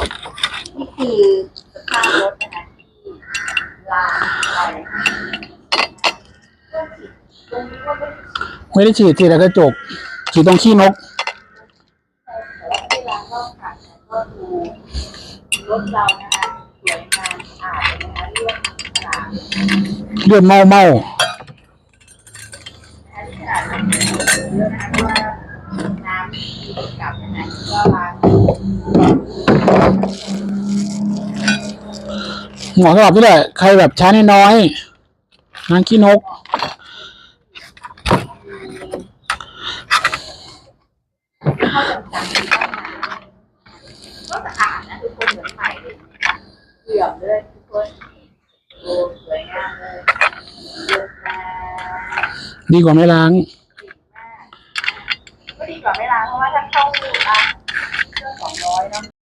นี่คือสภาพรถนะคะที่ล้างไปไม่ได้ฉีดไม่ได้ฉีดแต่กระจกฉีดตรงขี้นก แต่ว่าที่ล้างรอบคันเนี่ยก็ดูรถเรานะคะสวยงามสะอาดเลยนะคะเรื่องขนาดเลือดเมาเมานนี้ขนาดมันเยอะนะคะเพราะว่าน้ำมีกับนะคะก็ล้าง หมาะสำหรับนี่แหละ ใครแบบช้าน้อยนางขี้นอานั่เขี้นกดีกว่าไม่ล้าง ก็ดีกว่าไม่ล้างเพราะว่าถ้าเข้าอะ